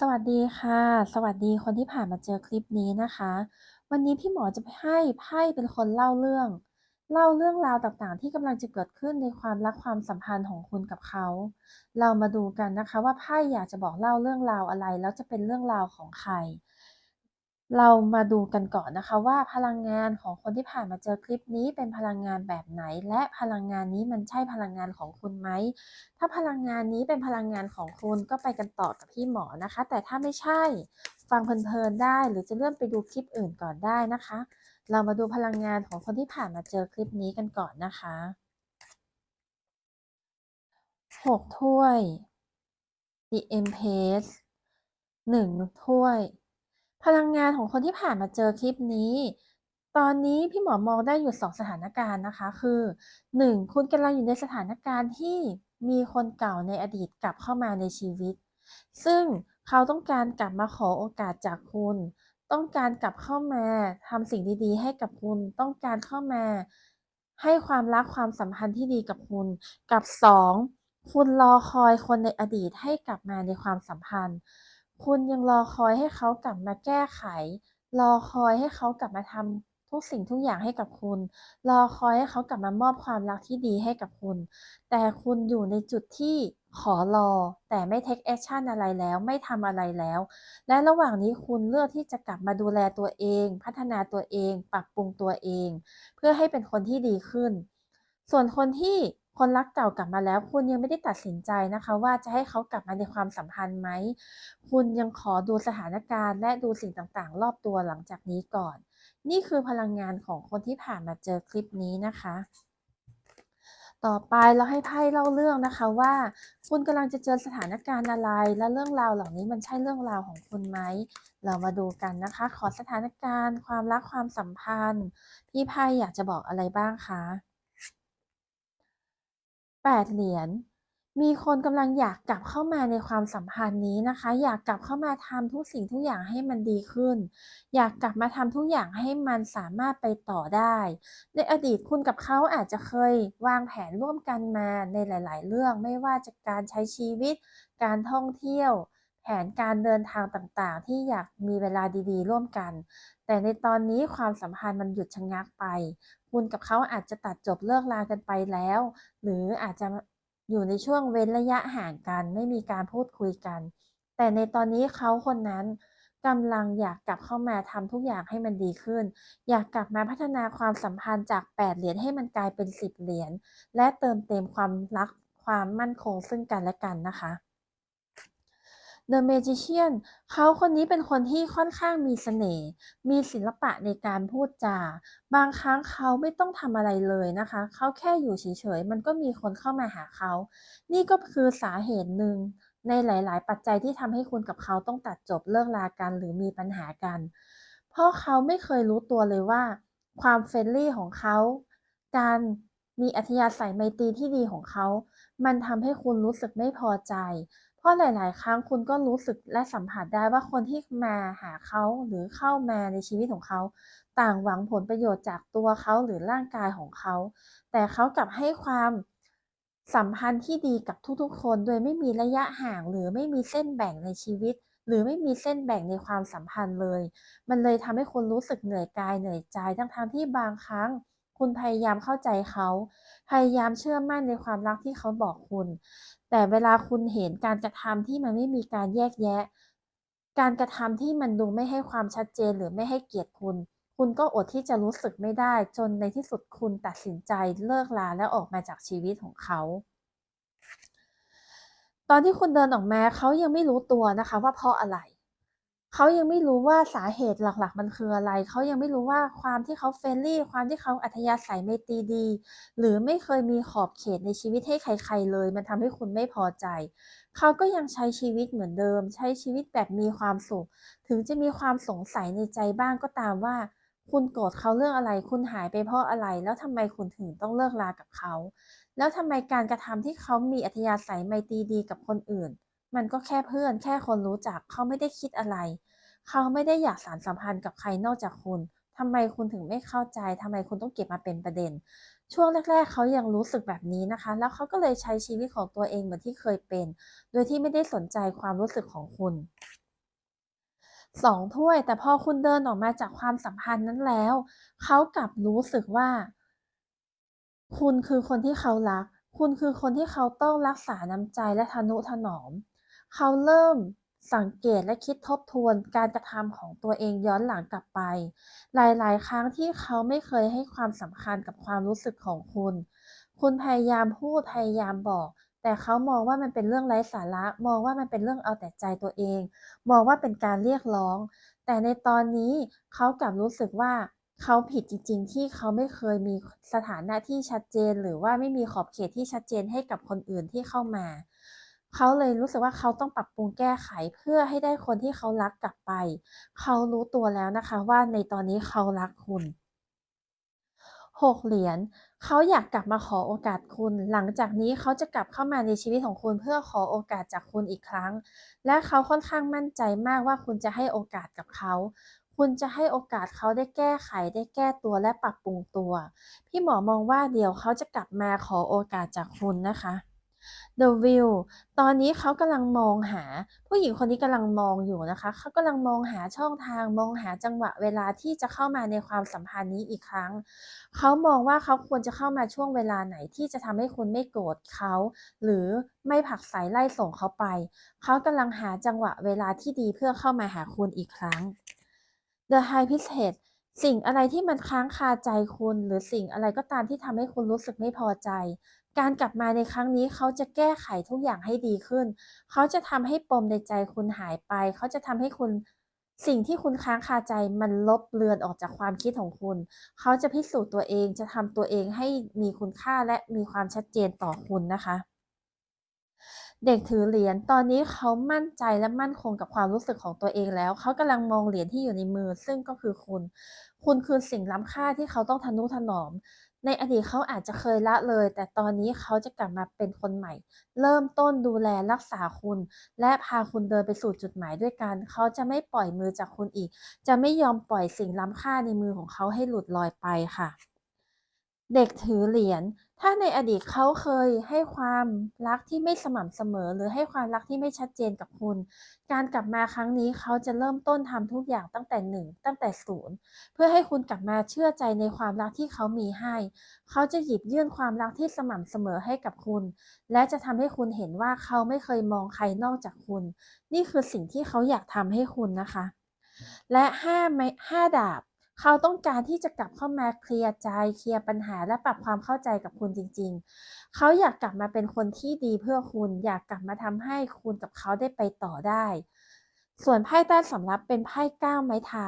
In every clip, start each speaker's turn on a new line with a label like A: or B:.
A: สวัสดีค่ะ สวัสดีคนที่ผ่านมาเจอคลิปนี้นะคะ วันนี้พี่หมอจะให้ไพ่เป็นคนเล่าเรื่อง เล่าเรื่องราวต่างๆ ที่กำลังจะเกิดขึ้นในความรักความสัมพันธ์ของคุณกับเขา เรามาดูกันนะคะว่าไพ่อยากจะบอกเล่าเรื่องราวอะไร แล้วจะเป็นเรื่องราวของใคร เรามาดูกันก่อนนะคะว่าพลังงานของคนที่ผ่านมาเจอคลิปนี้เป็นพลังงานแบบไหน และพลังงานนี้มันใช่พลังงานของคุณไหม ถ้าพลังงานนี้เป็นพลังงานของคุณก็ไปกันต่อกับพี่หมอนะคะ แต่ถ้าไม่ใช่ ฟังเพลินๆได้ หรือจะเลื่อนไปดูคลิปอื่นก่อนได้นะคะ เรามาดูพลังงานของคนที่ผ่านมาเจอคลิปนี้กันก่อนนะคะหกถ้วย The Empress หนึ่งถ้วย พลังงานของคนที่ผ่านมาเจอคลิปนี้ ตอนนี้พี่หมอมองได้อยู่สองสถานการณ์นะคะ คือหนึ่งคุณกำลังอยู่ในสถานการณ์ที่มีคนเก่าในอดีตกลับเข้ามาในชีวิต ซึ่งเขาต้องการกลับมาขอโอกาสจากคุณ ต้องการกลับเข้ามาทำสิ่งดีๆ ให้กับคุณ ต้องการเข้ามา ให้ความรักความสัมพันธ์ที่ดีกับคุณ กับสองคุณรอคอยคนในอดีตให้กลับมาในความสัมพันธ์ คุณยังรอคอยให้เขากลับมาแก้ไข รอคอยให้เขากลับมาทำทุกสิ่งทุกอย่างให้กับคุณ รอคอยให้เขากลับมามอบความรักที่ดีให้กับคุณ แต่คุณอยู่ในจุดที่ขอรอ แต่ไม่ take action อะไรแล้วไม่ทำอะไรแล้ว และระหว่างนี้คุณเลือกที่จะกลับมาดูแลตัวเอง พัฒนาตัวเอง ปรับปรุงตัวเอง เพื่อให้เป็นคนที่ดีขึ้น ส่วนคนที่ คนรักเก่ากลับมาแล้ว คุณยังไม่ได้ตัดสินใจนะคะ ว่าจะให้เขากลับมาในความสัมพันธ์ไหม คุณยังขอดูสถานการณ์ และดูสิ่งต่างๆ รอบตัวหลังจากนี้ก่อน นี่คือพลังงานของคนที่ผ่านมาเจอคลิปนี้นะคะ ต่อไปเราให้ไพ่เล่าเรื่องนะคะว่า คุณกำลังจะเจอสถานการณ์อะไร และเรื่องราวเหล่านี้มันใช่เรื่องราวของคุณไหม เรามาดูกันนะคะ ขอสถานการณ์ ความรักความสัมพันธ์ที่ไพ่อยากจะบอกอะไรบ้างคะ แปดเหรียญ มีคนกำลังอยากกลับเข้ามาในความสัมพันธ์นี้นะคะ อยากกลับเข้ามาทำทุกสิ่งทุกอย่างให้มันดีขึ้น อยากกลับมาทำทุกอย่างให้มันสามารถไปต่อได้ ในอดีตคุณกับเขาอาจจะเคยวางแผนร่วมกันมาในหลาย ๆ เรื่องไม่ว่าจะการใช้ชีวิต การท่องเที่ยว แผนการเดินทางต่างๆ ที่อยากมีเวลาดีๆ ร่วมกัน แต่ในตอนนี้ความสัมพันธ์มันหยุดชะงักไป คุณกับเขาอาจจะตัดจบเลิกลากันไปแล้ว หรืออาจจะอยู่ในช่วงเว้นระยะห่างกัน ไม่มีการพูดคุยกัน แต่ในตอนนี้เขาคนนั้นกำลังอยากกลับเข้ามาทำทุกอย่างให้มันดีขึ้น อยากกลับมาพัฒนาความสัมพันธ์จาก 8 เหรียญให้มันกลายเป็น 10 เหรียญ และเติมเต็มความรักความมั่นคงซึ่งกันและกันนะคะ The Magician เขาคนนี้เป็นคนที่ค่อนข้างมีเสน่ห์ มีศิลปะในการพูดจา บางครั้งเขาไม่ต้องทำอะไรเลยนะคะ เขาแค่อยู่เฉยๆ มันก็มีคนเข้ามาหาเขา นี่ก็คือสาเหตุหนึ่งในหลาย ๆ ปัจจัยที่ทำให้คุณกับเขาต้องตัดจบเลิกลากันหรือมีปัญหากัน เพราะเขาไม่เคยรู้ตัวเลยว่า ความเฟรนลี่ของเขา การมีอัธยาศัยไมตรีที่ดีของเขา มันทำให้คุณรู้สึกไม่พอใจ เพราะหลาย ๆ ครั้งคุณก็รู้สึกและสัมผัสได้ว่าคนที่มาหาเขาหรือเข้ามาในชีวิตของเขา ต่างหวังผลประโยชน์จากตัวเขาหรือร่างกายของเขา แต่เขากลับให้ความสัมพันธ์ที่ดีกับทุก ๆ คนโดยไม่มีระยะห่าง หรือไม่มีเส้นแบ่งในชีวิต หรือไม่มีเส้นแบ่งในความสัมพันธ์เลย มันเลยทำให้คุณรู้สึกเหนื่อยกายเหนื่อยใจทั้งๆที่บางครั้ง คุณพยายามเข้าใจเขา พยายามเชื่อมั่นในความรักที่เขาบอกคุณ แต่เวลาคุณเห็นการกระทำที่มันไม่มีการแยกแยะ การกระทำที่มันดูไม่ให้ความชัดเจนหรือไม่ให้เกียรติคุณ คุณก็อดที่จะรู้สึกไม่ได้ จนในที่สุดคุณตัดสินใจเลิกลาและออกมาจากชีวิตของเขา ตอนที่คุณเดินออกมาเขายังไม่รู้ตัวนะคะว่าเพราะอะไร เขายังไม่รู้ว่าสาเหตุหลักๆ มันคืออะไร เขายังไม่รู้ว่าความที่เขาเฟรนลี่ ความที่เขาอัธยาศัยไมตรีดี หรือไม่เคยมีขอบเขตในชีวิตให้ใคร ๆ เลย มันทำให้คุณไม่พอใจ เขาก็ยังใช้ชีวิตเหมือนเดิม ใช้ชีวิตแบบมีความสุข ถึงจะมีความสงสัยในใจบ้างก็ตามว่า คุณโกรธเขาเรื่องอะไร คุณหายไปเพราะอะไร แล้วทำไมคุณถึงต้องเลิกลากับเขา แล้วทำไมการกระทำที่เขามีอัธยาศัยไมตรีดีกับคนอื่น มันก็แค่เพื่อนแค่คนรู้จักเขาไม่ได้คิดอะไร เขาไม่ได้อยากสานสัมพันธ์กับใครนอกจากคุณทำไมคุณถึงไม่เข้าใจทำไมคุณต้องเก็บมาเป็นประเด็น ช่วงแรก ๆ เขายังรู้สึกแบบนี้นะคะ แล้วเขาก็เลยใช้ชีวิตของตัวเองเหมือนที่เคยเป็น โดยที่ไม่ได้สนใจความรู้สึกของคุณสองถ้วย แต่พอคุณเดินออกมาจากความสัมพันธ์นั้นแล้ว เขากลับรู้สึกว่า คุณคือคนที่เขารัก คุณคือคนที่เขาต้องรักษาน้ำใจและทนุถนอม เขาเริ่มสังเกตและคิดทบทวนการกระทำของตัวเองย้อนหลังกลับไป หลายๆ ครั้งที่เขาไม่เคยให้ความสำคัญกับความรู้สึกของคุณ คุณพยายามพูดพยายามบอก แต่เขามองว่ามันเป็นเรื่องไร้สาระ มองว่ามันเป็นเรื่องเอาแต่ใจตัวเอง มองว่าเป็นการเรียกร้อง แต่ในตอนนี้เขากลับรู้สึกว่าเขาผิดจริง ๆ ที่เขาไม่เคยมีสถานะที่ชัดเจน หรือว่าไม่มีขอบเขตที่ชัดเจนให้กับคนอื่นที่เข้ามา เขาเลยรู้สึกว่าเขาต้องปรับปรุงแก้ไขเพื่อให้ได้คนที่เขารักกลับไป เขารู้ตัวแล้วนะคะว่าในตอนนี้เขารักคุณ6เหรียญเขาอยากกลับมาขอโอกาสคุณ หลังจากนี้เขาจะกลับเข้ามาในชีวิตของคุณเพื่อขอโอกาสจากคุณอีกครั้ง และเขาค่อนข้างมั่นใจมากว่าคุณจะให้โอกาสกับเขา คุณจะให้โอกาสเขาได้แก้ไขได้แก้ตัวและปรับปรุงตัว พี่หมอมองว่าเดี๋ยวเขาจะกลับมาขอโอกาสจากคุณนะคะ The View ตอนนี้เขากำลังมองหา ผู้หญิงคนนี้กำลังมองอยู่นะคะ เขากำลังมองหาช่องทาง มองหาจังหวะเวลาที่จะเข้ามาในความสัมพันธ์นี้อีกครั้ง เขามองว่าเขาควรจะเข้ามาช่วงเวลาไหนที่จะทำให้คุณไม่โกรธเขา หรือไม่ผักไสไล่ส่งเขาไป เขากำลังหาจังหวะเวลาที่ดีเพื่อเข้ามาหาคุณอีกครั้ง The High Priestess สิ่งอะไรที่มันค้างคาใจคุณ หรือสิ่งอะไรก็ตามที่ทำให้คุณรู้สึกไม่พอใจ การกลับมาในครั้งนี้เขาจะแก้ไขทุกอย่างให้ดีขึ้น เขาจะทำให้ปมในใจคุณหายไป เขาจะทำให้คุณสิ่งที่คุณค้างคาใจมันลบเลือนออกจากความคิดของคุณ เขาจะพิสูจน์ตัวเองจะทำตัวเองให้มีคุณค่าและมีความชัดเจนต่อคุณนะคะ เด็กถือเหรียญตอนนี้เขามั่นใจและมั่นคงกับความรู้สึกของตัวเองแล้ว เขากำลังมองเหรียญที่อยู่ในมือ ซึ่งก็คือคุณ คุณคือสิ่งล้ำค่าที่เขาต้องทนุถนอม ในอดีตเขาอาจจะเคยละเลย แต่ตอนนี้เขาจะกลับมาเป็นคนใหม่ เริ่มต้นดูแลรักษาคุณ และพาคุณเดินไปสู่จุดหมายด้วยกัน เขาจะไม่ปล่อยมือจากคุณอีก จะไม่ยอมปล่อยสิ่งล้ำค่าในมือของเขาให้หลุดลอยไปค่ะ เด็กถือเหรียญ ถ้าในอดีตเขาเคยให้ความรักที่ไม่สม่ำเสมอ หรือให้ความรักที่ไม่ชัดเจนกับคุณ การกลับมาครั้งนี้เขาจะเริ่มต้นทำทุกอย่างตั้งแต่หนึ่งตั้งแต่ศูนย์เพื่อให้คุณกลับมาเชื่อใจในความรักที่เขามีให้ เขาจะหยิบยื่นความรักที่สม่ำเสมอให้กับคุณ และจะทำให้คุณเห็นว่าเขาไม่เคยมองใครนอกจากคุณ นี่คือสิ่งที่เขาอยากทำให้คุณนะคะ และห้าไม้ห้าดาบ เขาต้องการที่จะกลับเข้ามาเคลียร์ใจเคลียร์ปัญหาและปรับความเข้าใจกับคุณจริง ๆ เขาอยากกลับมาเป็นคนที่ดีเพื่อคุณ อยากกลับมาทำให้คุณกับเขาได้ไปต่อได้ ส่วนไพ่ใต้สำรับเป็นไพ่ก้าวไม้เท้า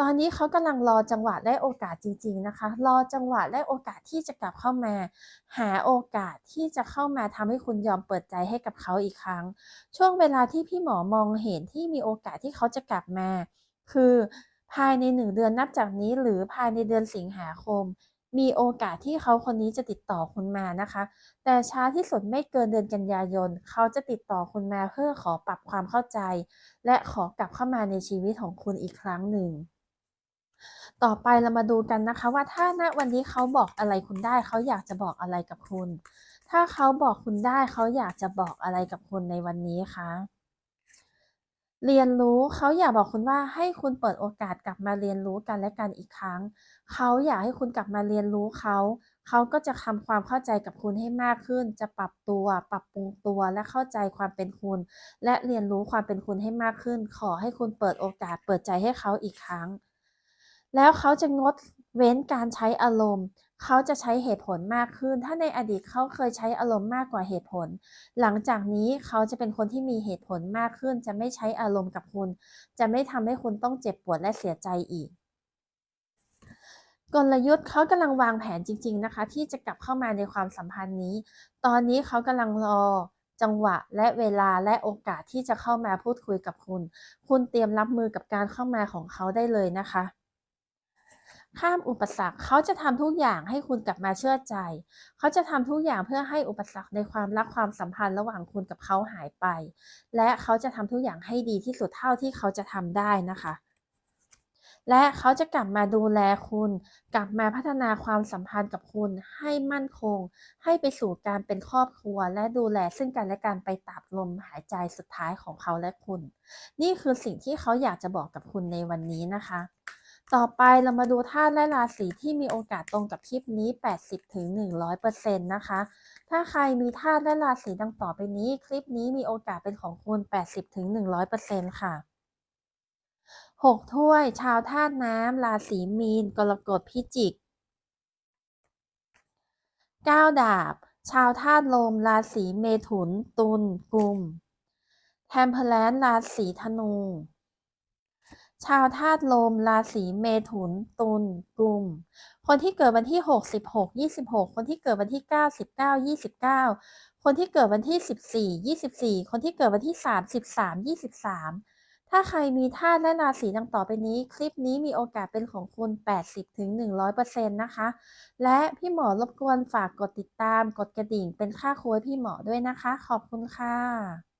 A: ตอนนี้เขากำลังรอจังหวะและโอกาสจริง ๆนะคะ รอจังหวะและโอกาสที่จะกลับเข้ามา หาโอกาสที่จะเข้ามาทำให้คุณยอมเปิดใจให้กับเขาอีกครั้ง ช่วงเวลาที่พี่หมอมองเห็นที่มีโอกาสที่เขาจะกลับมา คือ ภายในหนึ่งเดือนนับจากนี้หรือภายในเดือนสิงหาคม มีโอกาสที่เขาคนนี้จะติดต่อคุณมานะคะ แต่ช้าที่สุดไม่เกินเดือนกันยายน เขาจะติดต่อคุณมาเพื่อขอปรับความเข้าใจ และขอกลับเข้ามาในชีวิตของคุณอีกครั้งหนึ่ง ต่อไปเรามาดูกันนะคะว่าถ้าณวันนี้เขาบอกอะไรคุณได้ เขาอยากจะบอกอะไรกับคุณ ถ้าเขาบอกคุณได้เขาอยากจะบอกอะไรกับคุณในวันนี้คะ เรียนรู้เขาอยากบอกคุณว่าให้คุณเปิดโอกาสกลับมาเรียนรู้กันและกันอีกครั้ง เขาอยากให้คุณกลับมาเรียนรู้เขา เขาก็จะทำความเข้าใจกับคุณให้มากขึ้น จะปรับตัว ปรับปรุงตัวและเข้าใจความเป็นคุณ และเรียนรู้ความเป็นคุณให้มากขึ้น ขอให้คุณเปิดโอกาส เปิดใจให้เขาอีกครั้ง แล้วเขาจะงดเว้นการใช้อารมณ์ เขาจะใช้เหตุผลมากขึ้น ถ้าในอดีตเขาเคยใช้อารมณ์มากกว่าเหตุผล หลังจากนี้เขาจะเป็นคนที่มีเหตุผลมากขึ้น จะไม่ใช้อารมณ์กับคุณ จะไม่ทำให้คุณต้องเจ็บปวดและเสียใจอีกกลยุทธ์เขากำลังวางแผนจริง ๆนะคะ ที่จะกลับเข้ามาในความสัมพันธ์นี้ ตอนนี้เขากำลังรอจังหวะและเวลาและโอกาสที่จะเข้ามาพูดคุยกับคุณ คุณเตรียมรับมือกับการเข้ามาของเขาได้เลยนะคะ ข้ามอุปสรรค เขาจะทำทุกอย่างให้คุณกลับมาเชื่อใจ เขาจะทำทุกอย่างเพื่อให้อุปสรรคในความรักความสัมพันธ์ระหว่างคุณกับเขาหายไป และเขาจะทำทุกอย่างให้ดีที่สุดเท่าที่เขาจะทำได้นะคะ และเขาจะกลับมาดูแลคุณ กลับมาพัฒนาความสัมพันธ์กับคุณ ให้มั่นคง ให้ไปสู่การเป็นครอบครัว และดูแลซึ่งกันและกันไปตราบลมหายใจสุดท้ายของเขาและคุณ นี่คือสิ่งที่เขาอยากจะบอกกับคุณในวันนี้นะคะ ต่อไปเรามาดูธาตุและราศีที่มีโอกาสตรงกับคลิปนี้ 80-100%นะคะ ถ้าใครมีธาตุและราศีดังต่อไปนี้ คลิปนี้มีโอกาสเป็นของคุณ 80-100%ค่ะ 6 ถ้วย ชาวธาตุน้ำราศีมีน กรกฎพิจิก 9 ดาบ ชาวธาตุลมราศีเมถุน ตุลกุมเทมเพลนราศีธนู ชาวธาตุลม ราศีเมถุน ตุลกุม คนที่เกิดวันที่ 6 16 26 คนที่เกิดวันที่ 9 19 29 คนที่เกิดวันที่ 14 24 คนที่เกิดวันที่ 3-13 23 ถ้าใครมีธาตุและราศีดังต่อไปนี้ คลิปนี้มีโอกาสเป็นของคุณ 80-100%นะคะ และพี่หมอรบกวนฝากกดติดตาม กดกระดิ่งเป็นค่าครัวพี่หมอด้วยนะคะ ขอบคุณค่ะ